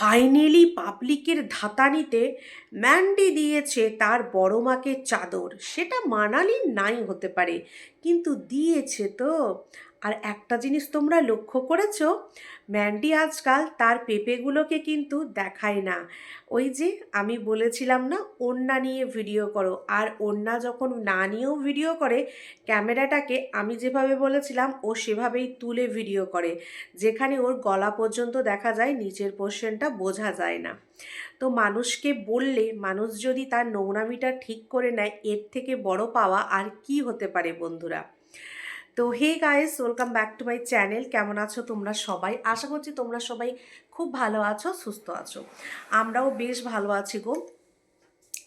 Finally পাবলিকের ধাতানিতে Mandy দিয়েছে তার বড় মাকে চাদর। সেটা মানালি নাই হতে পারে, কিন্তু দিয়েছে তো। আর একটা জিনিস তোমরা লক্ষ্য করেছ, ম্যান্ডি আজকাল তার পেঁপেগুলোকে কিন্তু দেখায় না। ওই যে আমি বলেছিলাম না, ওড়না নিয়ে ভিডিও করো। আর ওড়না যখন না নিয়েও ভিডিও করে, ক্যামেরাটাকে আমি যেভাবে বলেছিলাম, ও সেভাবেই তুলে ভিডিও করে। যেখানে ওর গলা পর্যন্ত দেখা যায়, নিচের পোর্শনটা বোঝা যায় না। তো মানুষকে বললে, মানুষ যদি তার নোংরামিটা ঠিক করে নেয়, এর থেকে বড় পাওয়া আর কি হতে পারে বন্ধুরা? তো, hey guys welcome back to my channel কেমন আছো তোমরা সবাই? আশা করছি তোমরা সবাই খুব ভালো আছো, সুস্থ আছো। আমরাও বেশ ভালো আছি গো।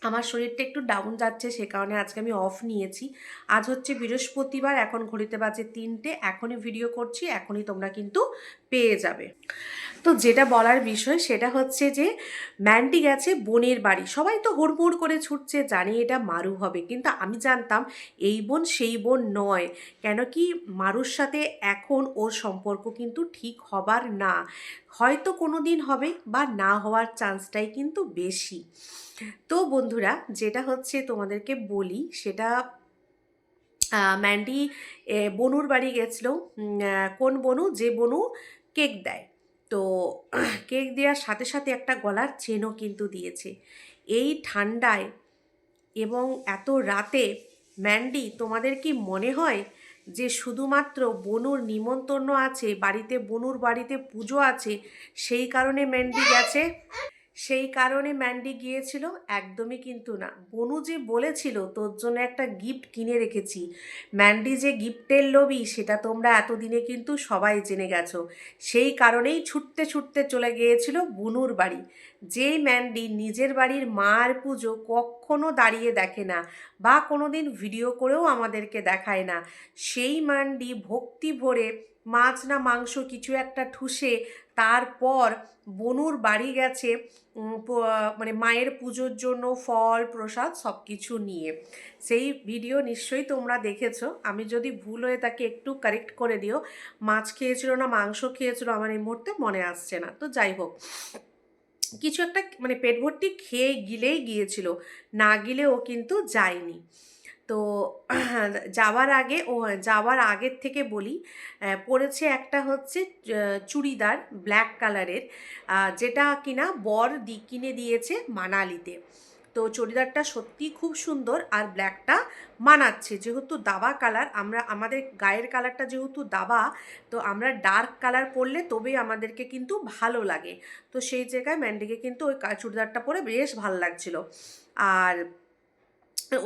আমার শরীরটা একটু ডাউন যাচ্ছে, সে কারণে আজকে আমি অফ নিয়েছি। আজ হচ্ছে বৃহস্পতিবার, এখন ঘড়িতে বাজে তিনটে, এখনই ভিডিও করছি, এখনই তোমরা কিন্তু পেয়ে যাবে। তো যেটা বলার বিষয়, সেটা হচ্ছে যে ম্যান্টি গেছে বোনের বাড়ি। সবাই তো হুড়মুড় করে ছুটছে, জানি এটা মারু হবে, কিন্তু আমি জানতাম এই বোন সেই বোন নয়। কেন কি মারুর সাথে এখন ওর সম্পর্ক কিন্তু ঠিক হবার না। হয়তো কোনো দিন হবে বা না হওয়ার চান্সটাই কিন্তু বেশি। তো বন্ধুরা, যেটা হচ্ছে তোমাদেরকে বলি, সেটা ম্যান্ডি বনুর বাড়ি গেছিল। কোন বনু? যে বনু কেক দেয়। তো কেক দেওয়ার সাথে সাথে একটা গলার চেনও কিন্তু দিয়েছে। এই ঠান্ডায় এবং এত রাতে ম্যান্ডি, তোমাদের কি মনে হয় যে শুধুমাত্র বনুর নিমন্ত্রণ আছে, বাড়িতে বনুর বাড়িতে পুজো আছে, সেই কারণে ম্যান্ডি গেছে? সেই কারণে ম্যান্ডি গিয়েছিল, একদমই কিন্তু না। বনু যে বলেছিল, তোর জন্য একটা গিফট কিনে রেখেছি। ম্যান্ডি যে গিফটের লোভী, সেটা তোমরা এতদিনে কিন্তু সবাই জেনে গেছো। সেই কারণেই ছুটতে ছুটতে চলে গিয়েছিল বনুর বাড়ি। যেই ম্যান্ডি নিজের বাড়ির মার পুজো কখনো দাঁড়িয়ে দেখে না বা কোনো দিন ভিডিও করেও আমাদেরকে দেখায় না। সেই ম্যান্ডি ভক্তি ভরে মাছ না মাংস কিছু একটা ঠুসে, তারপর বনুর বাড়ি গেছে মানে মায়ের পুজোর জন্য ফল, প্রসাদ সব কিছু নিয়ে। সেই ভিডিও নিশ্চয়ই তোমরা দেখেছ। আমি যদি ভুল হয়ে তাকে একটু কারেক্ট করে দিও, মাছ খেয়েছিল না, মাংস খেয়েছিল, আমার এই মুহূর্তে মনে আসছে না। তো যাই হোক, কিছু একটা মানে পেট ভর্তি খেয়ে গিলেই গিয়েছিল। না গিলেও কিন্তু যায়নি। তো যাওয়ার আগে ও যাওয়ার আগের থেকে বলি পরেছে একটা হচ্ছে চুড়িদার ব্ল্যাক কালারের যেটা কিনা বর দি, কিনে দিয়েছে মানালিতে। তো চুড়িদারটা সত্যি খুব সুন্দর আর ব্ল্যাকটা মানাচ্ছে। যেহেতু দাবা কালার, আমরা, আমাদের গায়ের কালারটা যেহেতু দাবা, তো আমরা ডার্ক কালার পরলে তবেই আমাদেরকে কিন্তু ভালো লাগে। তো সেই জায়গায় ম্যান্ডিকে কিন্তু ওই চুড়িদারটা পরে বেশ ভালো লাগছিল। আর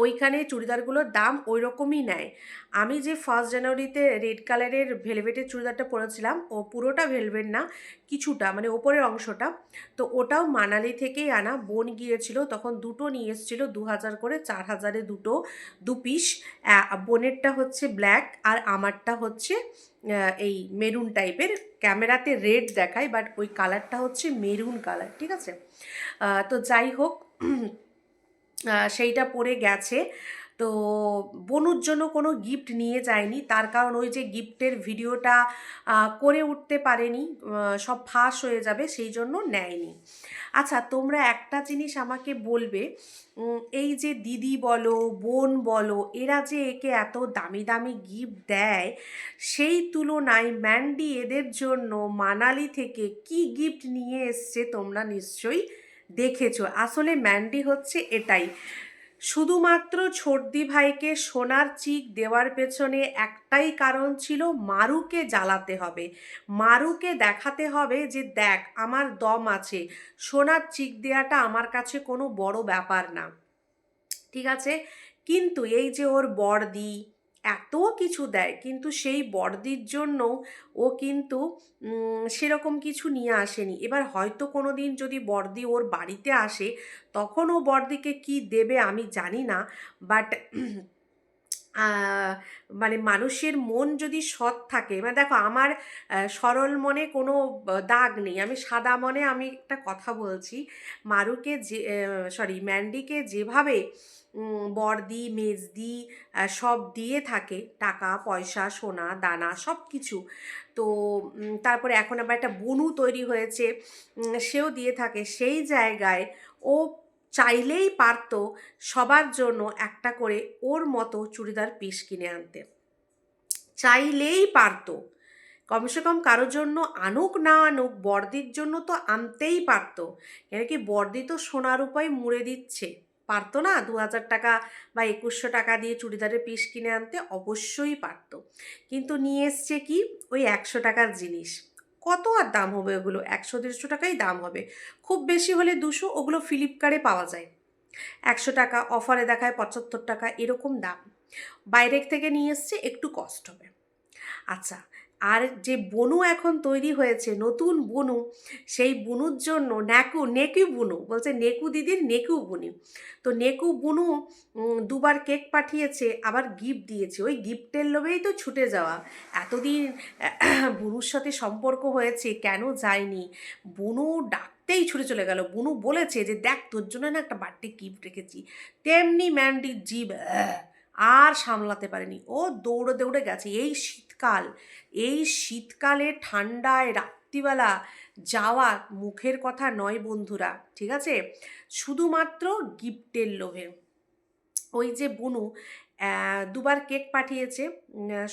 ওইখানে চুড়িদারগুলোর দাম ওই রকমই নেয়। আমি যে ফার্স্ট জানুয়ারিতে রেড কালারের ভেলভেটের চুড়িদারটা পরেছিলাম, ও পুরোটা ভেলভেট না, কিছুটা মানে ওপরের অংশটা, তো ওটাও মানালি থেকেই আনা, বোন গিয়েছিল, তখন দুটো নিয়ে এসেছিল, দু হাজার করে, চার হাজারে দুটো, দু পিস বোনেরটা হচ্ছে ব্ল্যাক আর আমারটা হচ্ছে এই মেরুন টাইপের ক্যামেরাতে রেড দেখায় বাট ওই কালারটা হচ্ছে মেরুন কালার ঠিক আছে? তো যাই হোক সেইটা পরে গেছে। তো বনুর জন্য কোনো গিফট নিয়ে যায়নি। তার কারণ ওই যে গিফটের ভিডিওটা করে উঠতে পারেনি সব ফাঁস হয়ে যাবে, সেই জন্য নেয়নি। আচ্ছা তোমরা একটা জিনিস আমাকে বলবে এই যে দিদি বলো, বোন বলো, এরা যে একে এত দামি দামি গিফট দেয়, সেই তুলনায় ম্যান্ডি এদের জন্য মানালি থেকে কি গিফট নিয়ে এসছে তোমরা নিশ্চয়ই দেখেছ। আসলে ম্যান্ডি হচ্ছে এটাই। শুধুমাত্র ছর্দি ভাইকে সোনার চিক দেওয়ার পেছনে একটাই কারণ ছিল মারুকে জ্বালাতে হবে। মারুকে দেখাতে হবে যে, দেখ, আমার দম আছে। সোনার চিক দেওয়াটা আমার কাছে কোনো বড় ব্যাপার না। ঠিক আছে? কিন্তু এই যে ওর বড়দি এত কিছু দেয়, কিন্তু সেই বড়দির জন্য ও কিন্তু সেরকম কিছু নিয়ে আসেনি। এবার হয়তো কোনো দিন যদি বর্দি ওর বাড়িতে আসে, তখন ও বর্দিকে কি দেবে আমি জানি না বাট মানে মানুষের মন যদি সৎ থাকে মানে দেখো আমার সরল মনে কোনো দাগ নেই। আমি সাদা মনে আমি একটা কথা বলছি। মারুকে যে সরি, ম্যান্ডিকে যেভাবে বড়দি, মেজদি সব দিয়ে থাকে, টাকা, পয়সা, সোনা, দানা, সব কিছু। তো তারপরে এখন আবার একটা বনু তৈরি হয়েছে সেও দিয়ে থাকে। সেই জায়গায় ও চাইলেই পারতো সবার জন্য একটা করে ওর মতো চুড়িদার পিস কিনে আনতে। চাইলেই পারতো। কমসে কম কারোর জন্য আনুক না আনুক, বর্দির জন্য তো আনতেই পারতো। কেন কি বর্দি তো সোনার উপায় মুড়ে দিচ্ছে। পারতো না দু হাজার টাকা বা একুশশো টাকা দিয়ে চুড়িদারের পিস কিনে আনতে? অবশ্যই পারতো। কিন্তু নিয়ে এসছে কি? ওই একশো টাকার জিনিস। কত আর দাম হবে ওগুলো? একশো, দেড়শো টাকাই দাম হবে। খুব বেশি হলে দুশো, ওগুলো ফ্লিপকার্টে পাওয়া যায়। একশো টাকা অফারে দেখায় পঁচাত্তর টাকা, এরকম দাম। বাইরের থেকে নিয়ে এসছে, একটু কষ্ট হবে। আচ্ছা আর যে বনু এখন তৈরি হয়েছে নতুন বনু সেই বুনুর জন্য নেকু নেকু বুনু বলছে নেকু দিদির নেকু বুনি। তো নেকু বুনু দুবার কেক পাঠিয়েছে আবার গিফট দিয়েছে। ওই গিফটের লোভেই তো ছুটে যাওয়া। এতদিন বুনুর সাথে সম্পর্ক হয়েছে কেন যায়নি? বুনু ডাকতেই ছুটে চলে গেল। বুনু বলেছে যে দেখ তোর জন্য না একটা বার্থডে গিফট রেখেছি। তেমনি ম্যান্ডির আহ, আর সামলাতে পারেনি। ও দৌড়ে দৌড়ে গেছে। এই শীতকাল। এই শীতকালে ঠান্ডায় রাত্রিবেলা যাওয়া মুখের কথা নয় বন্ধুরা, ঠিক আছে? শুধুমাত্র গিফটের লোভে। ওই যে বুনু দুবার কেক পাঠিয়েছে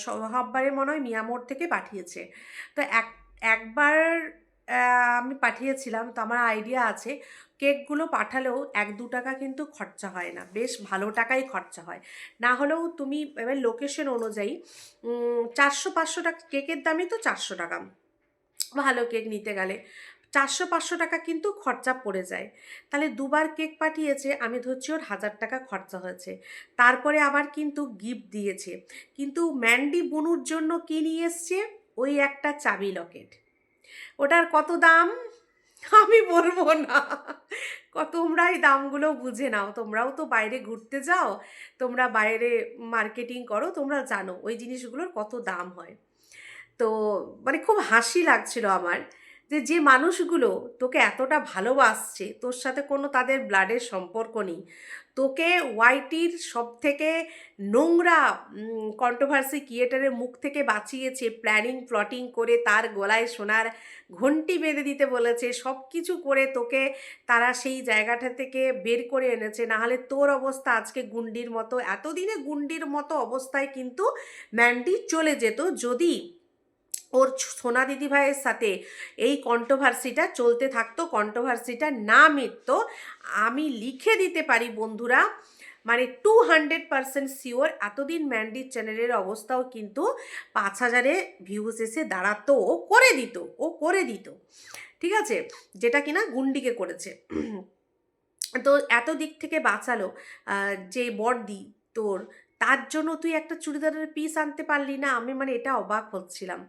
সববারে মনে হয় মিয়ামোর থেকে পাঠিয়েছে। তো এক, একবার আমি পাঠিয়েছিলাম। তো আমার আইডিয়া আছে। কেকগুলো পাঠালেও এক দু টাকা কিন্তু খরচা হয় না। বেশ ভালো টাকাই খরচা হয়। না হলেও তুমি এবার লোকেশন অনুযায়ী চারশো পাঁচশো টাকা, কেকের দামই তো চারশো টাকা। ভালো কেক নিতে গেলে। চারশো পাঁচশো টাকা কিন্তু খরচা পড়ে যায়। তাহলে দুবার কেক পাঠিয়েছে, আমি ধরছি ওর হাজার টাকা খরচা হয়েছে। তারপরে আবার কিন্তু গিফট দিয়েছে। কিন্তু ম্যান্ডি বুনুর জন্য কি নিয়ে এসছে? ওই একটা চাবি লকেট ওটার কত দাম? আমি বলব না। তোমরা এই দামগুলো বুঝে নাও। তোমরাও তো বাইরে ঘুরতে যাও, তোমরা বাইরে মার্কেটিং করো, তোমরা জানো ওই জিনিসগুলোর কত দাম হয়। তো মানে খুব হাসি লাগছিল আমার যে যে মানুষগুলো তোকে এতটা ভালোবাসছে, তোর সাথে কোনো তাদের ব্লাডের সম্পর্ক নেই। তোকে ওয়াইটির সব থেকে নোংরা কন্ট্রোভার্সি ক্রিয়েটারের মুখ থেকে বাঁচিয়েছে প্ল্যানিং প্লটিং করে তার গলায় সোনার ঘন্টি বেঁধে দিতে বলেছে সব কিছু করে তোকে তারা সেই জায়গাটা থেকে বের করে এনেছে। নাহলে তোর অবস্থা আজকে গুন্ডির মতো, এতদিনে গুন্ডির মতো অবস্থায় কিন্তু ম্যান্ডি চলে যেত। যদি ওর সোনা দিদিভাইয়ের সাথে এই কন্ট্রোভার্সিটা চলতে থাকতো কন্ট্রোভার্সিটা না মিটতো, আমি লিখে দিতে পারি বন্ধুরা মানে টু হান্ড্রেড পারসেন্ট শিওর এতদিন ম্যান্ডির চ্যানেলের অবস্থাও কিন্তু পাঁচ হাজারে ভিউজ এসে দাঁড়াতো, ও করে দিত, ও করে দিত, ঠিক আছে? যেটা কিনা গুন্ডিকে করেছে। তো এত দিক থেকে বাঁচালো যে বর্দি তোর তার জন্য তুই একটা চুড়িদারের পিস আনতে পারলি না, আমি মানে এটা অবাক হচ্ছিলাম।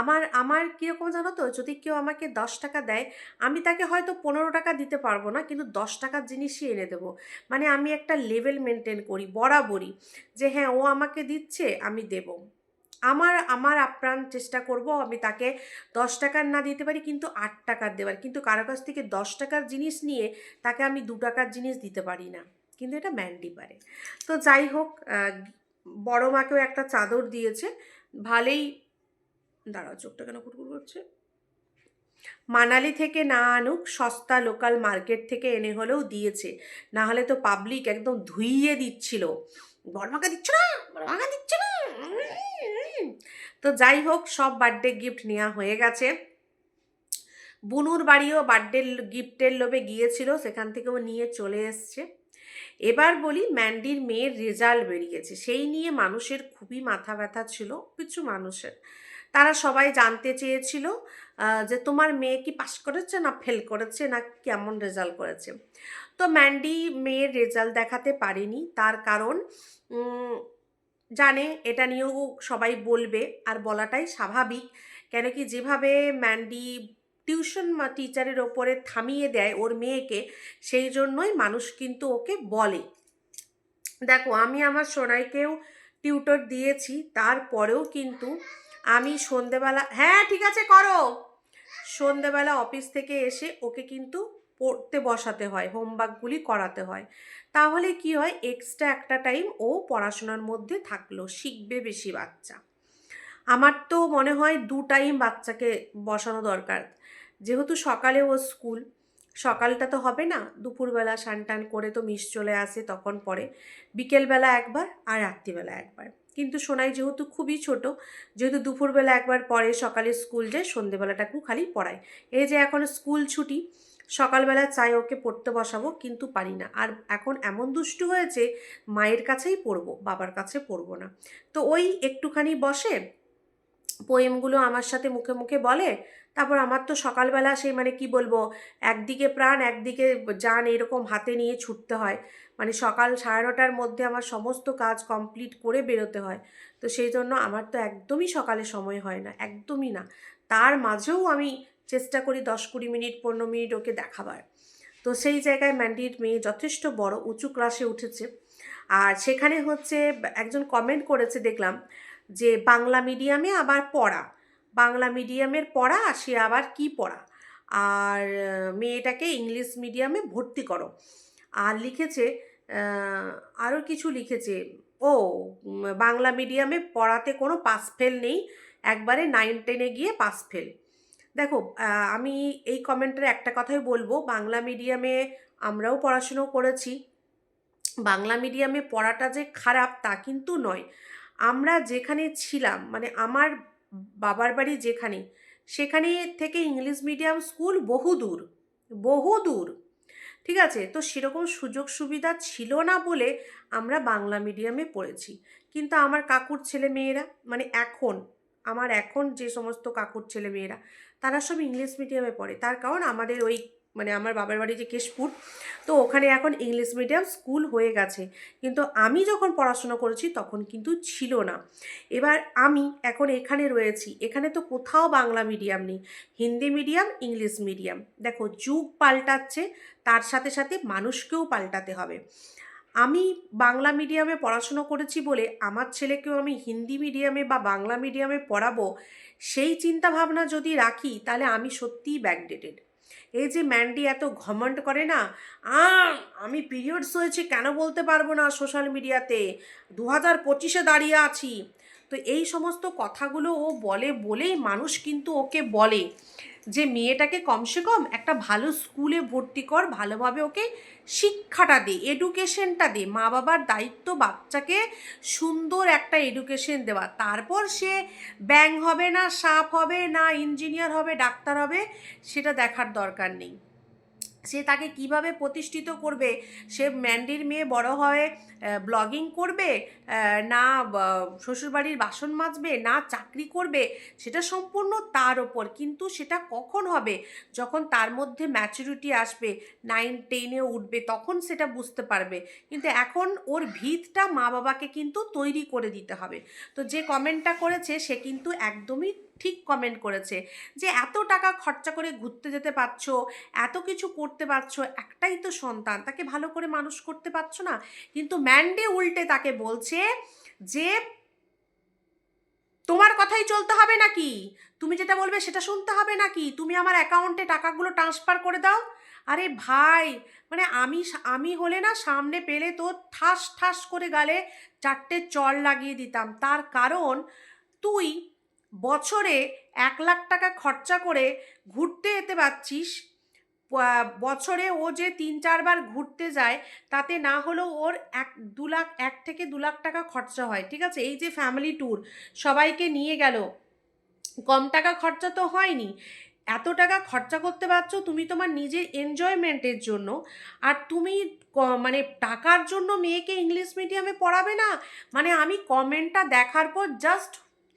আমার আমার কীরকম জানো তো, যদি কেউ আমাকে দশ টাকা দেয়, আমি তাকে হয়তো পনেরো টাকা দিতে পারব না, কিন্তু দশ টাকার জিনিসই এনে দেবো। মানে আমি একটা লেভেল মেনটেন করি, বরাবরই, যে হ্যাঁ ও আমাকে দিচ্ছে, আমি দেব। আমার আমার আপ্রাণ চেষ্টা করব আমি তাকে দশ টাকার না দিতে পারি, কিন্তু আট টাকার দেবার কিন্তু কারও কাছ থেকে দশ টাকার জিনিস নিয়ে তাকে আমি দু টাকার জিনিস দিতে পারি না। কিন্তু এটা ম্যান্ডি পারে। তো যাই হোক বড় মাকেও একটা চাদর দিয়েছে। ভালোই, দাঁড়াও, চোখটা কেন কুটকুট করছে? মানালি থেকে না আনুক, সস্তা লোকাল মার্কেট থেকে এনে হলেও দিয়েছে। না হলে তো পাবলিক একদম ধুইয়ে দিচ্ছিল। বড়মাকে দিচ্ছ না বড়মাকে দিচ্ছ না। তো যাই হোক, সব বার্থডে গিফট নেওয়া হয়ে গেছে। বুনুর বাড়িও বার্থডে গিফটের লোভে গিয়েছিল, সেখান থেকেও নিয়ে চলে এসছে। এবার বলি ম্যান্ডির মেয়ের রেজাল্ট বেরিয়েছে। সেই নিয়ে মানুষের খুবই মাথা ব্যথা ছিল, কিছু মানুষের। তারা সবাই জানতে চেয়েছিল যে তোমার মেয়ে কি পাস করেছে না ফেল করেছে না কেমন রেজাল্ট করেছে। তো ম্যান্ডি মেয়ের রেজাল্ট দেখাতে পারেনি, তার কারণ জানে, এটা নিয়েও সবাই বলবে, আর বলাটাই স্বাভাবিক। কেন কি যেভাবে ম্যান্ডি টিউশন মা টিচারের ওপরে থামিয়ে দেয় ওর মেয়েকে, সেই জন্যই মানুষ কিন্তু ওকে বলে। দেখো, আমি আমার সোনাইকেও টিউটর দিয়েছি, তারপরেও কিন্তু আমি সন্ধেবেলা হ্যাঁ ঠিক আছে, করো। সন্ধেবেলা অফিস থেকে এসে ওকে কিন্তু পড়তে বসাতে হয় হোমওয়ার্কগুলি করাতে হয়। তাহলে কি হয় এক্সট্রা একটা টাইম ও পড়াশোনার মধ্যে থাকল, শিখবে বেশি বাচ্চা। আমার তো মনে হয় দু টাইম বাচ্চাকে বসানো দরকার। যেহেতু সকালে ও স্কুল, সকালটা তো হবে না, দুপুরবেলা টান করে তো মিস চলে আসে তখন পরে, বিকেলবেলা একবার আর রাত্রিবেলা একবার। কিন্তু সোনাই যেহেতু খুবই ছোট, যেহেতু দুপুরবেলা একবার পরে সকালে স্কুল যায় সন্ধেবেলাটাকেও খালি পড়ায়। এই যে এখন স্কুল ছুটি, সকালবেলা চাই ওকে পড়তে বসাবো, কিন্তু পারি না। আর এখন এমন দুষ্টু হয়েছে, মায়ের কাছেই পড়ব, বাবার কাছে পড়ব না। তো ওই একটুখানি বসে পোয়েমগুলো আমার সাথে মুখে মুখে বলে তারপর আমার তো সকালবেলা সেই মানে কি বলব, একদিকে প্রাণ, একদিকে যান এরকম হাতে নিয়ে ছুটতে হয়। মানে সকাল সাড়ে নটার মধ্যে আমার সমস্ত কাজ কমপ্লিট করে বেরোতে হয়। তো সেই জন্য আমার তো একদমই সকালে সময় হয় না, একদমই না। তার মাঝেও আমি চেষ্টা করি দশ কুড়ি মিনিট, পনেরো মিনিট ওকে দেখাবার। তো সেই জায়গায় ম্যান্ডির মেয়ে যথেষ্ট বড়, উঁচু ক্লাসে উঠেছে। আর সেখানে হচ্ছে একজন কমেন্ট করেছে দেখলাম যে, বাংলা মিডিয়ামে আবার পড়া। বাংলা মিডিয়ামের পড়া আর সে আবার কি পড়া? আর মেয়েটাকে ইংলিশ মিডিয়ামে ভর্তি করো। আর লিখেছে আরও কিছু লিখেছে। ও বাংলা মিডিয়ামে পড়াতে কোনো পাস ফেল নেই। একবারে নাইন টেনে গিয়ে পাস ফেল দেখো আমি এই কমেন্টের একটা কথাই বলব। বাংলা মিডিয়ামে আমরাও পড়াশুনো করেছি। বাংলা মিডিয়ামে পড়াটা যে খারাপ তা কিন্তু নয়। আমরা যেখানে ছিলাম মানে আমার বাবার বাড়ি যেখানে, সেখানে থেকে ইংলিশ মিডিয়াম স্কুল বহু দূর বহু দূর। ঠিক আছে? তো সেরকম সুযোগ সুবিধা ছিল না বলে আমরা বাংলা মিডিয়ামে পড়েছি। কিন্তু আমার কাকুর ছেলে মেয়েরা মানে এখন, আমার এখন যে সমস্ত কাকুর ছেলে মেয়েরা, তারা সব ইংলিশ মিডিয়ামে পড়ে। তার কারণ আমাদের ওই মানে আমার বাবার বাড়ি যে কেশপুর, তো ওখানে এখন ইংলিশ মিডিয়াম স্কুল হয়ে গেছে। কিন্তু আমি যখন পড়াশোনা করেছি তখন কিন্তু ছিল না। এবার আমি এখন এখানে রয়েছি। এখানে তো কোথাও বাংলা মিডিয়াম নেই। হিন্দি মিডিয়াম ইংলিশ মিডিয়াম দেখো, যুগ পাল্টাচ্ছে, তার সাথে সাথে মানুষকেও পাল্টাতে হবে। আমি বাংলা মিডিয়ামে পড়াশুনো করেছি বলে আমার ছেলেকেও আমি হিন্দি মিডিয়ামে বা বাংলা মিডিয়ামে পড়াবো, সেই চিন্তা ভাবনা যদি রাখি, তাহলে আমি সত্যিই ব্যাকডেটেড এই যে ম্যান্ডি এত ঘমন্ড করে না আমি পিরিয়ডস হয়েছে কেন বলতে পারব না সোশ্যাল মিডিয়াতে দু হাজার পঁচিশে দাঁড়িয়ে আছি। তো এই সমস্ত কথাগুলো ও বলে বলেই মানুষ কিন্তু ওকে বলে যে মেয়েটাকে কমসে কম একটা ভালো স্কুলে ভর্তি কর, ভালোভাবে ওকে শিক্ষাটা দে এডুকেশনটা দে। মা বাবার দায়িত্ব বাচ্চাকে সুন্দর একটা এডুকেশন দেওয়া। তারপর সে ব্যাং হবে না, সাপ হবে না ইঞ্জিনিয়ার হবে, ডাক্তার হবে, সেটা দেখার দরকার নেই। সে তাকে কীভাবে প্রতিষ্ঠিত করবে? সে ম্যান্ডির মেয়ে বড় হয়ে ব্লগিং করবে না শ্বশুরবাড়ির বাসন মাজবে, না চাকরি করবে, সেটা সম্পূর্ণ তার ওপর। কিন্তু সেটা কখন হবে? যখন তার মধ্যে ম্যাচুরিটি আসবে নাইন টেনে উঠবে, তখন সেটা বুঝতে পারবে। কিন্তু এখন ওর ভিতটা মা বাবাকে কিন্তু তৈরি করে দিতে হবে। তো যে কমেন্টটা করেছে, সে কিন্তু একদমই ঠিক কমেন্ট করেছে যে, এত টাকা খরচা করে ঘুরতে যেতে পারছ, এত কিছু করতে পারছ, একটাই তো সন্তান, তাকে ভালো করে মানুষ করতে পারছ না? কিন্তু ম্যান্ডে উল্টে তাকে বলছে যে, তোমার কথাই চলতে হবে নাকি? তুমি যেটা বলবে সেটা শুনতে হবে নাকি? তুমি আমার অ্যাকাউন্টে টাকাগুলো ট্রান্সফার করে দাও? আরে ভাই মানে আমি আমি হলে না সামনে পেলে তো ঠাস ঠাস করে গালে চারটে চল লাগিয়ে দিতাম। তার কারণ, তুই বছরে এক লাখ টাকা খরচা করে ঘুরতে যেতে পারছিস? বছরে ও যে তিন চারবার ঘুরতে যায়, তাতে না হলেও ওর এক, দু লাখ, এক থেকে দু লাখ টাকা খরচা হয়, ঠিক আছে? এই যে ফ্যামিলি ট্যুর সবাইকে নিয়ে গেল। কম টাকা খরচা তো হয়নি। এত টাকা খরচা করতে পারছ তুমি তোমার নিজের এনজয়মেন্টের জন্য। আর তুমি মানে টাকার জন্য মেয়েকে ইংলিশ মিডিয়ামে পড়াবে না? মানে আমি কমেন্টটা দেখার পর জাস্ট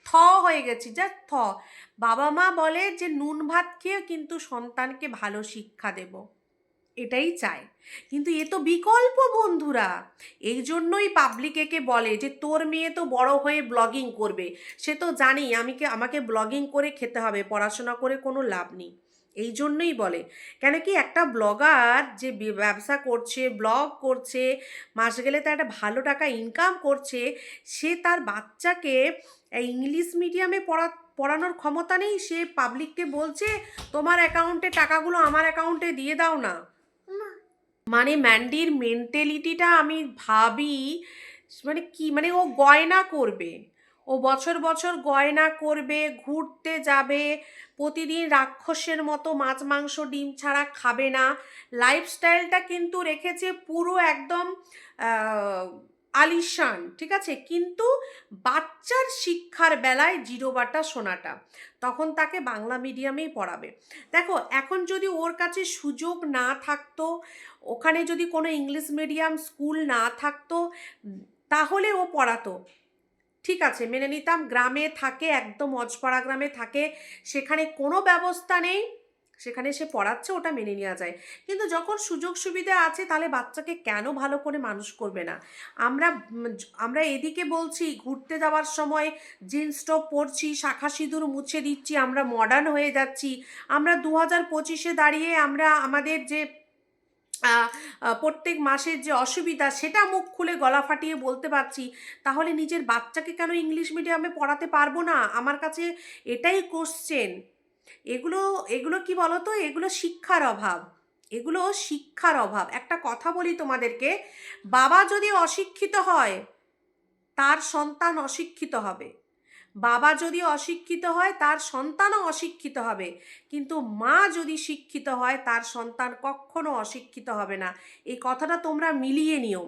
থ হয়ে গেছি জাস্ট থ। বাবা মা বলে যে, নুন ভাত খেয়ে কিন্তু সন্তানকে ভালো শিক্ষা দেব। এটাই চায় কিন্তু এ তো বিকল্প বন্ধুরা। এই জন্যই পাবলিক একে বলে যে, তোর মেয়ে তো বড় হয়ে ব্লগিং করবে। সে তো জানি আমি আমাকে ব্লগিং করে খেতে হবে, পড়াশোনা করে কোনো লাভ নেই। এই জন্যই বলে। কেন কি একটা ব্লগার যে ব্যবসা করছে ব্লগ করছে, মাস গেলে তার একটা ভালো টাকা ইনকাম করছে, সে তার বাচ্চাকে ইংলিশ মিডিয়ামে পড়া পড়ানোর ক্ষমতা নেই সে পাবলিককে বলছে তোমার অ্যাকাউন্টে টাকাগুলো আমার অ্যাকাউন্টে দিয়ে দাও না। মানে ম্যান্ডির মেন্টালিটিটা আমি ভাবি মানে কি মানে ও গয়না করবে। ও বছর বছর গয়না করবে ঘুরতে যাবে প্রতিদিন রাক্ষসের মতো মাছ মাংস ডিম ছাড়া খাবে না। লাইফস্টাইলটা কিন্তু রেখেছে পুরো একদম আলিশান, ঠিক আছে? কিন্তু বাচ্চার শিক্ষার বেলায় জিরো বাটা সোনাটা তখন তাকে বাংলা মিডিয়ামেই পড়াবে। দেখো, এখন যদি ওর কাছে সুযোগ না থাকতো, ওখানে যদি কোনো ইংলিশ মিডিয়াম স্কুল না থাকতো, তাহলে ও পড়াতো। ঠিক আছে, মেনে নিতাম, গ্রামে থাকে, একদম অজপাড়া গ্রামে থাকে, সেখানে কোনো ব্যবস্থা নেই। সেখানে সে পড়াচ্ছে, ওটা মেনে নেওয়া যায়। কিন্তু যখন সুযোগ সুবিধা আছে, তাহলে বাচ্চাকে কেন ভালো করে মানুষ করবে না? আমরা আমরা এদিকে বলছি, ঘুরতে যাওয়ার সময় জিন্স টপ পরছি, শাখা সিঁদুর মুছে দিচ্ছি, আমরা মডার্ন হয়ে যাচ্ছি। আমরা দু হাজার পঁচিশে দাঁড়িয়ে আমরা আমাদের যে প্রত্যেক মাসের যে অসুবিধা, সেটা মুখ খুলে গলা ফাটিয়ে বলতে পারছি। তাহলে নিজের বাচ্চাকে কেন ইংলিশ মিডিয়ামে পড়াতে পারব না? আমার কাছে এটাই কোশ্চেন এগুলো এগুলো কি বলতো? এগুলো শিক্ষার অভাব। এগুলো শিক্ষার অভাব। একটা কথা বলি তোমাদেরকে, বাবা যদি অশিক্ষিত হয়, তার সন্তান অশিক্ষিত হবে। বাবা যদি অশিক্ষিত হয়, তার সন্তানও অশিক্ষিত হবে। কিন্তু মা যদি শিক্ষিত হয়, তার সন্তান কখনো অশিক্ষিত হবে না। এই কথাটা তোমরা মিলিয়ে নিও।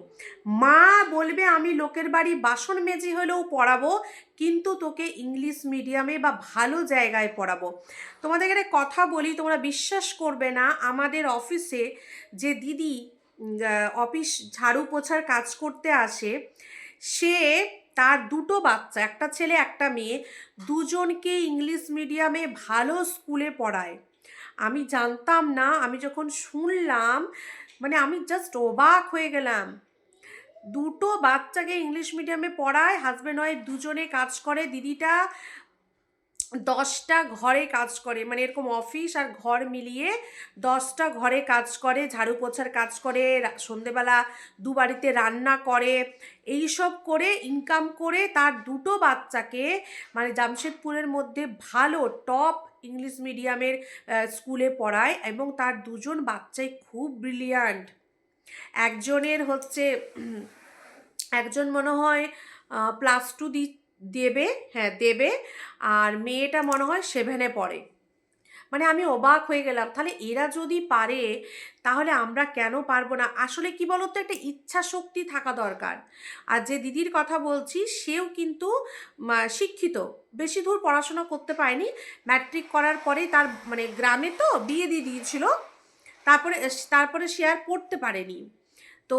মা বলবে, আমি লোকের বাড়ি বাসন মেজে হলেও পড়াবো, কিন্তু তোকে ইংলিশ মিডিয়ামে বা ভালো জায়গায় পড়াবো। তোমাদের এখানে কথা বলি, তোমরা বিশ্বাস করবে না, আমাদের অফিসে যে দিদি অফিস ঝাড়ু পোছার কাজ করতে আসে, সে তার দুটো বাচ্চা, একটা ছেলে, একটা মেয়ে, দুজনকে ইংলিশ মিডিয়ামে ভালো স্কুলে পড়ায়। আমি জানতাম না, আমি যখন শুনলাম মানে আমি জাস্ট অবাক হয়ে গেলাম। দুটো বাচ্চাকে ইংলিশ মিডিয়ামে পড়ায় হাজব্যান্ড ওয়াইফ দুজনে কাজ করে, দিদিটা দশটা ঘরে কাজ করে মানে এরকম অফিস আর ঘর মিলিয়ে দশটা ঘরে কাজ করে, ঝাড়ু পোছার কাজ করে সন্ধেবেলা দু বাড়িতে রান্না করে এই সব করে ইনকাম করে তার দুটো বাচ্চাকে মানে জামশেদপুরের মধ্যে ভালো টপ ইংলিশ মিডিয়ামের স্কুলে পড়ায় এবং তার দুজন বাচ্চাই খুব ব্রিলিয়ান্ট একজনের হচ্ছে একজন মনে হয় প্লাস টু দি দেবে হ্যাঁ দেবে। আর মেয়েটা মনে হয় সেভেনে পড়ে। মানে আমি অবাক হয়ে গেলাম। তাহলে এরা যদি পারে, তাহলে আমরা কেন পারব না? আসলে কি বলতো? একটা ইচ্ছা শক্তি থাকা দরকার। আর যে দিদির কথা বলছি, সেও কিন্তু শিক্ষিত। বেশি দূর পড়াশোনা করতে পারেনি। ম্যাট্রিক করার পরেই তার মানে গ্রামে তো বিয়ে দিয়ে দিয়েছিল। তারপরে তারপরে সে আর পড়তে পারেনি। তো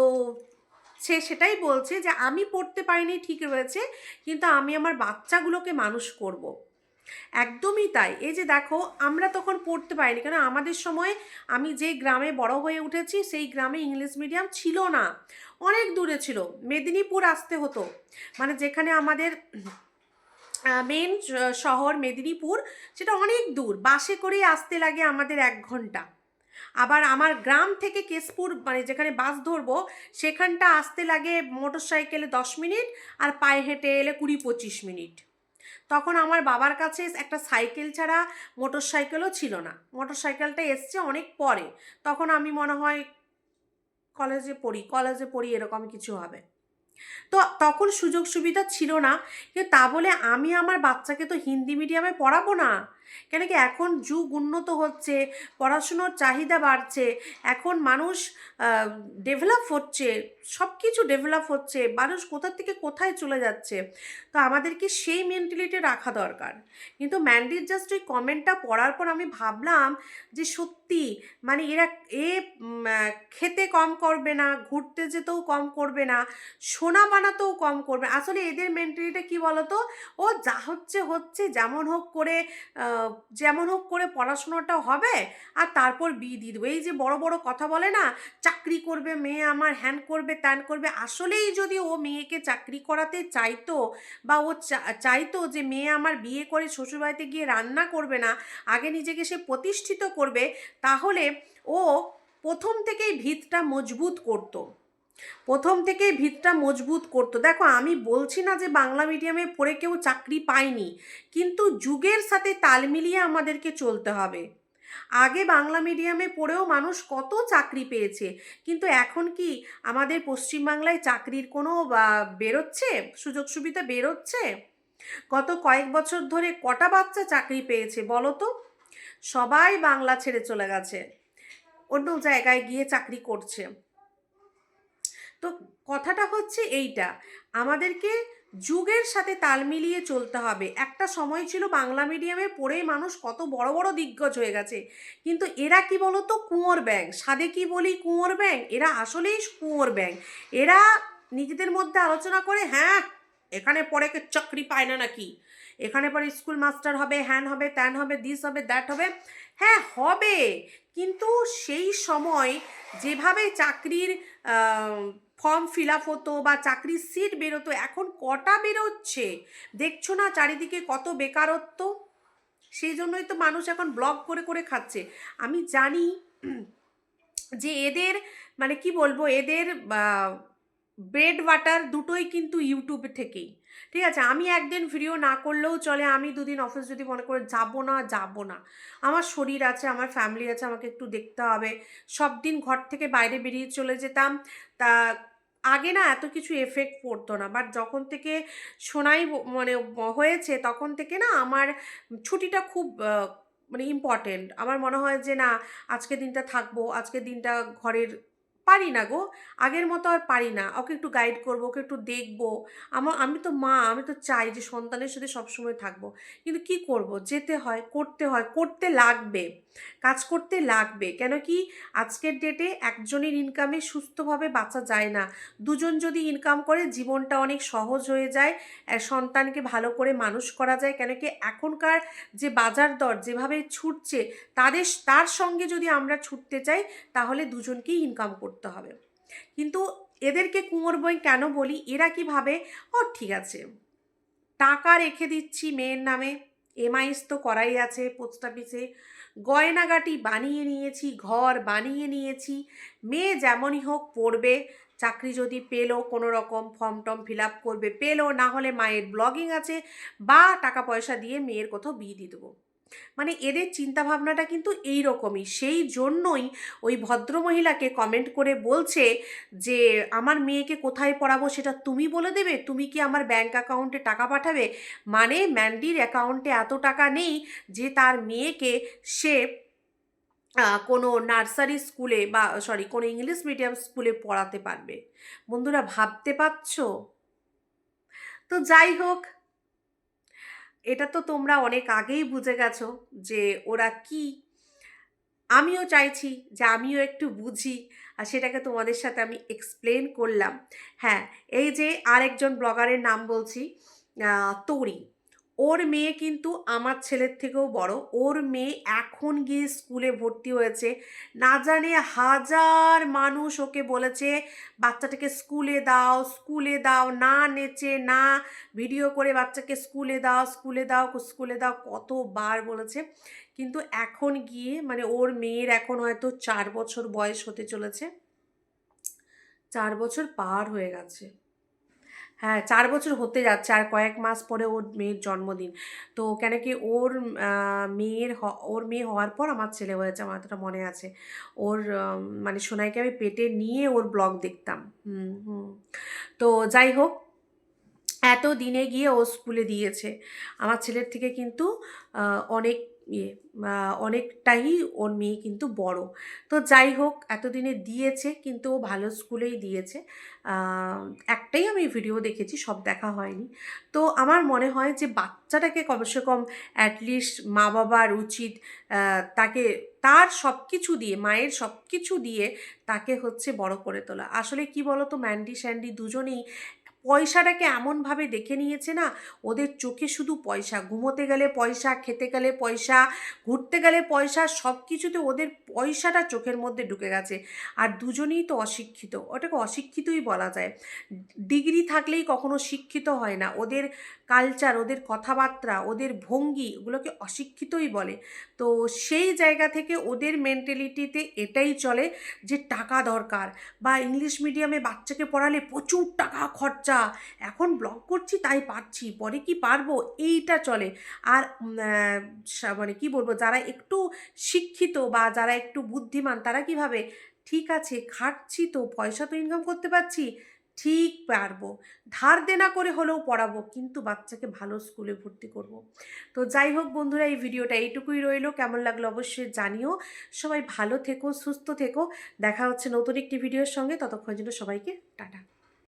সে সেটাই বলছে যে, আমি পড়তে পারিনি, ঠিক রয়েছে, কিন্তু আমি আমার বাচ্চাগুলোকে মানুষ করব। একদমই তাই। এই যে দেখো, আমরা তখন পড়তে পারিনি, কেন? আমাদের সময় আমি যে গ্রামে বড় হয়ে উঠেছি, সেই গ্রামে ইংলিশ মিডিয়াম ছিল না। অনেক দূরে ছিল, মেদিনীপুর আসতে হতো। মানে যেখানে আমাদের মেন শহর মেদিনীপুর, সেটা অনেক দূর। বাসে করেই আসতে লাগে আমাদের এক ঘণ্টা। আবার আমার গ্রাম থেকে কেশপুর মানে যেখানে বাস ধরবো, সেখানটা আসতে লাগে মোটর সাইকেলে দশ মিনিট আর পায়ে হেঁটে এলে কুড়ি পঁচিশ মিনিট। তখন আমার বাবার কাছে একটা সাইকেল ছাড়া মোটর সাইকেলও ছিল না। মোটর সাইকেলটা এসছে অনেক পরে। তখন আমি মনে হয় কলেজে পড়ি কলেজে পড়ি, এরকম কিছু হবে। তো তখন সুযোগ সুবিধা ছিল না। কিন্তু তা বলে আমি আমার বাচ্চাকে তো হিন্দি মিডিয়ামে পড়াবো না। কেন কি এখন যুগ উন্নত হচ্ছে পড়াশুনোর চাহিদা বাড়ছে এখন মানুষ ডেভেলপ হচ্ছে সব কিছু ডেভেলপ হচ্ছে, মানুষ কোথার থেকে কোথায় চলে যাচ্ছে, তো আমাদেরকে সেই মেন্টালিটি রাখা দরকার। কিন্তু ম্যান্ডির জাস্ট ওই কমেন্টটা পড়ার পর আমি ভাবলাম যে সত্যি মানে এরা, এ খেতে কম করবে না, ঘুরতে যেতেও কম করবে না, সোনা বানাতেও কম করবে আসলে এদের মেন্টালিটা কি বলতো? ও যা হচ্ছে হচ্ছে, যেমন হোক করে যেমন হোক করে পড়াশোনাটা হবে, আর তারপর বিয়ে দিয়ে দেবো। এই যে বড় বড় কথা বলে না চাকরি করবে, মেয়ে আমার হ্যান করবে ত্যান করবে। আসলেই যদি ও মেয়েকে চাকরি করাতে চাইতো বা ও চাইতো যে মেয়ে আমার বিয়ে করে শ্বশুরবাড়িতে গিয়ে রান্না করবে না, আগে নিজেকে সে প্রতিষ্ঠিত করবে, তাহলে ও প্রথম থেকেই ভিতটা মজবুত করতো। প্রথম থেকেই ভিতটা মজবুত করতো। দেখো, আমি বলছি না যে বাংলা মিডিয়ামে পড়ে কেউ চাকরি পায়নি, কিন্তু যুগের সাথে তাল মিলিয়ে আমাদেরকে চলতে হবে। আগে বাংলা মিডিয়ামে পড়েও মানুষ কত চাকরি পেয়েছে? কিন্তু এখন কি আমাদের পশ্চিমবাংলায় চাকরির কোনো বেরোচ্ছে? সুযোগ সুবিধা বেরোচ্ছে? গত কয়েক বছর ধরে কটা বাচ্চা চাকরি পেয়েছে বলো তো? সবাই বাংলা ছেড়ে চলে গেছে। অন্য জায়গায় গিয়ে চাকরি করছে। তো কথাটা হচ্ছে এইটা, আমাদেরকে যুগের সাথে তাল মিলিয়ে চলতে হবে। একটা সময় ছিল বাংলা মিডিয়ামে পড়েই মানুষ কত বড় বড় দিগ্গজ হয়ে গেছে। কিন্তু এরা কি বলতো? কুঁয়োর ব্যাং সাদে কি বলি কুঁয়োর ব্যাং এরা আসলেই কুঁয়োর ব্যাং এরা নিজেদের মধ্যে আলোচনা করে হ্যাঁ এখানে কে চাকরি পায় না নাকি? এখানে পরে স্কুল মাস্টার হবে হ্যান হবে ত্যান হবে দিস হবে দ্যাট হবে। হ্যাঁ হবে। কিন্তু সেই সময় যেভাবে চাকরির ফর্ম ফিল আপ হতো বা চাকরির সিট বেরোতো, এখন কটা বেরোচ্ছে? দেখছ না চারিদিকে কত বেকারত্ব? সেই জন্যই তো মানুষ এখন ব্লগ করে করে খাচ্ছে। আমি জানি যে এদের মানে কি বলব, এদের ব্রেড বাটার দুটোই কিন্তু ইউটিউব থেকেই। ঠিক আছে? আমি একদিন ভিডিও না করলেও চলে, আমি দুদিন অফিস যদি মনে করে যাব না যাব না। আমার শরীর আছে, আমার ফ্যামিলি আছে, আমাকে একটু দেখতে হবে। সব দিন ঘর থেকে বাইরে বেরিয়ে চলে যেতাম। তা আগে না এত কিছু এফেক্ট পড়তো না। বাট যখন থেকে শোনাই ব- মানে হয়েছে তখন থেকে না আমার ছুটিটা খুব মানে ইম্পর্টেন্ট আমার মনে হয় যে না, আজকে দিনটা থাকব, আজকে দিনটা ঘরের পারি না গো। আগের মতো আর পারি না। ওকে একটু গাইড করব, ওকে একটু দেখব। আমার আমি তো মা, আমি তো চাই যে সন্তানের সাথে সবসময় থাকব। কিন্তু কি করব? যেতে হয়, করতে হয়, করতে লাগবে। কাজ করতে লাগবে। কেন কি আজকের ডেটে একজনের ইনকামে সুস্থভাবে বাঁচা যায় না। দুজন যদি ইনকাম করে, জীবনটা অনেক সহজ হয়ে যায় সন্তানকে ভালো করে মানুষ করা যায়। কেন কি এখনকার যে বাজার দর যেভাবে ছুটছে, তাদের তার সঙ্গে যদি আমরা ছুটতে চাই, তাহলে দুজনকেই ইনকাম করতে হবে। কিন্তু এদেরকে কুমোর বই কেন বলি? এরা কি ভাবে ও ঠিক আছে। টাকা রেখে দিচ্ছি মেয়ের নামে। এমআইএস তো করাই আছে পোস্ট অফিসে গয়নাগাটি বানিয়ে নিয়েছি, ঘর বানিয়ে নিয়েছি। মেয়ে যেমনই হোক পড়বে, চাকরি যদি পেল, কোনো রকম ফর্ম টর্ম ফিল আপ করবে, পেল, না হলে মায়ের ব্লগিং আছে, বা টাকা পয়সা দিয়ে মেয়ের কোথাও বিয়ে দিয়ে দেবো। মানে এদের চিন্তাভাবনাটা কিন্তু এই রকমই সেই জন্যই ওই ভদ্রমহিলাকে কমেন্ট করে বলছে যে, আমার মেয়েকে কোথায় পড়াবো সেটা তুমি বলে দেবে? তুমি কি আমার ব্যাংক অ্যাকাউন্টে টাকা পাঠাবে? মানে ম্যান্ডির অ্যাকাউন্টে এত টাকা নেই যে তার মেয়েকে সে কোনো নার্সারি স্কুলে বা সরি কোনো ইংলিশ মিডিয়াম স্কুলে পড়াতে পারবে। বন্ধুরা, ভাবতে পারছ? তো যাই হোক এটা তো তোমরা অনেক আগেই বুঝে গেছো যে ওরা কি। আমিও চাইছি যে আমিও একটু বুঝি আর সেটাকে তোমাদের সাথে আমি এক্সপ্লেন করলাম। হ্যাঁ এই যে আরেকজন ব্লগারের নাম বলছি তরি। ওর মেয়ে কিন্তু আমার ছেলের থেকেও বড়। ওর মেয়ে এখন গিয়ে স্কুলে ভর্তি হয়েছে। না জানে হাজার মানুষ ওকে বলেছে, বাচ্চাটাকে স্কুলে দাও স্কুলে দাও, না নেচে, না ভিডিও করে বাচ্চাকে স্কুলে দাও স্কুলে দাও স্কুলে দাও, কতবার বলেছে। কিন্তু এখন গিয়ে মানে ওর মেয়ের এখন হয়তো চার বছর বয়স হতে চলেছে। চার বছর পার হয়ে গেছে। হ্যাঁ চার বছর হতে যাচ্ছে আর কয়েক মাস পরে ওর মেয়ের জন্মদিন। তো কেন কি ওর মেয়ের ওর মেয়ে হওয়ার পর আমার ছেলে হয়েছে, আমার এতটা মনে আছে। ওর মানে সোনাইকে আমি পেটে নিয়ে ওর ব্লগ দেখতাম। হুম হুম। তো যাই হোক, এত দিনে গিয়ে ও স্কুলে দিয়েছে। আমার ছেলের থেকে কিন্তু অনেক ইয়ে অনেকটাই ওর মেয়ে কিন্তু বড়। তো যাই হোক, এতদিনে দিয়েছে, কিন্তু ও ভালো স্কুলেই দিয়েছে। একটাই আমি ভিডিও দেখেছি, সব দেখা হয়নি। তো আমার মনে হয় যে বাচ্চাটাকে কমসে কম অ্যাটলিস্ট মা বাবার উচিত তাকে, তার সব কিছু দিয়ে, মায়ের সব কিছু দিয়ে তাকে হচ্ছে বড় করে তোলা। আসলে কি বলো তো ম্যান্ডি স্যান্ডি দুজনেই পয়সাটাকে এমনভাবে দেখে নিয়েছে না, ওদের চোখে শুধু পয়সা, ঘুমোতে গেলে পয়সা, খেতে গেলে পয়সা, ঘুরতে গেলে পয়সা সব কিছুতে ওদের পয়সাটা চোখের মধ্যে ঢুকে গেছে। আর দুজনেই তো অশিক্ষিত, ওটাকে অশিক্ষিতই বলা যায়। ডিগ্রি থাকলেই কখনো শিক্ষিত হয় না। ওদের কালচার ওদের কথাবার্তা, ওদের ভঙ্গি ওগুলোকে অশিক্ষিতই বলে। তো সেই জায়গা থেকে ওদের মেন্টালিটিতে এটাই চলে যে টাকা দরকার। বা ইংলিশ মিডিয়ামে বাচ্চাকে পড়ালে প্রচুর টাকা খরচা এখন ব্লগ করছি তাই পারছি, পরে কি পারব? এইটা চলে। আর মানে কি বলব, যারা একটু শিক্ষিত বা যারা একটু বুদ্ধিমান, তারা কি ভাবে ঠিক আছে, খাটছি তো, পয়সা তো ইনকাম করতে পারছি, ঠিক পারব। ধার দেনা করে হলেও পড়াবো, কিন্তু বাচ্চাকে ভালো স্কুলে ভর্তি করব। তো যাই হোক বন্ধুরা, এই ভিডিওটা এইটুকুই রইল। কেমন লাগল অবশ্যই জানিও। সবাই ভালো থেকো, সুস্থ থেকো। দেখা হচ্ছে নতুন একটি ভিডিওর সঙ্গে। ততক্ষণ জন্য সবাইকে টাটা।